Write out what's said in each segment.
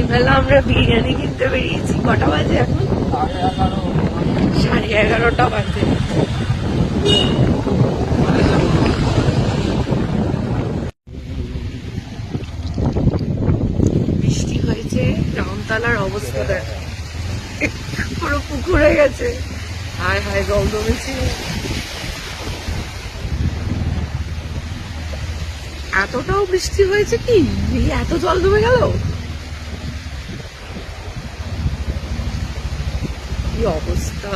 রাত্রিবেলা আমরা বিরিয়ানি কিনতে বেরিয়েছি। কটা বাজে এখন? সাড়ে এগারোটা বাজে। বৃষ্টি হয়েছে রামতলার অবস্থা দেখ। পুরো পুকুর হয়ে গেছে। হায় হায় জল জমেছে। এতটাও বৃষ্টি হয়েছে কি? এত জল জমে গেল? কি অবস্থা?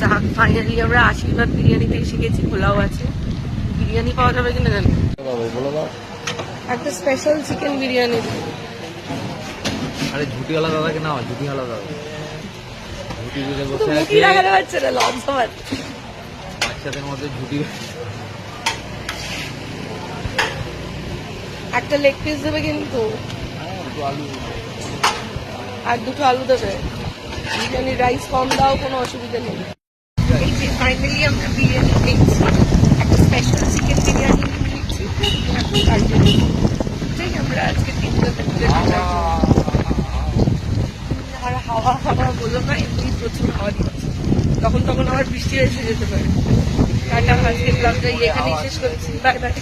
যাক ফাইনালি আমরা আশীর্বাদ বিরিয়ানিতে এসে গেছি খোলাও আছে। বিরিয়ানি পাওয়া যাবে কিনা জানি না। একটা স্পেশাল চিকেন বিরিয়ানি। আরে দাদা ঝুটি বুঝে তো বসে মুখি আছে। লাগাতে না লজ্জা পাচ্ছে। বাচ্চাদের মধ্যে ঝুটি একটা লেগ পিস দেবে কিন্তু। আর দুটো আলু দেবে। বিরিয়ানি রাইস কম দাও কোনো অসুবিধা নেই। এই যে ফাইনালি আমরা বিরিয়ানি পেয়েছি একটা স্পেশাল চিকেন বিরিয়ানি জন্য এটাই আমরা আজকে তিনটা তিনটে আর হাওয়া হাওয়া বলো না এমনি প্রচুর হাওয়া দিচ্ছে। তখন তখন আবার বৃষ্টি এসে যেতে পারে। টাটা আজকে ব্লগটা এখানেই শেষ করছি। Bye bye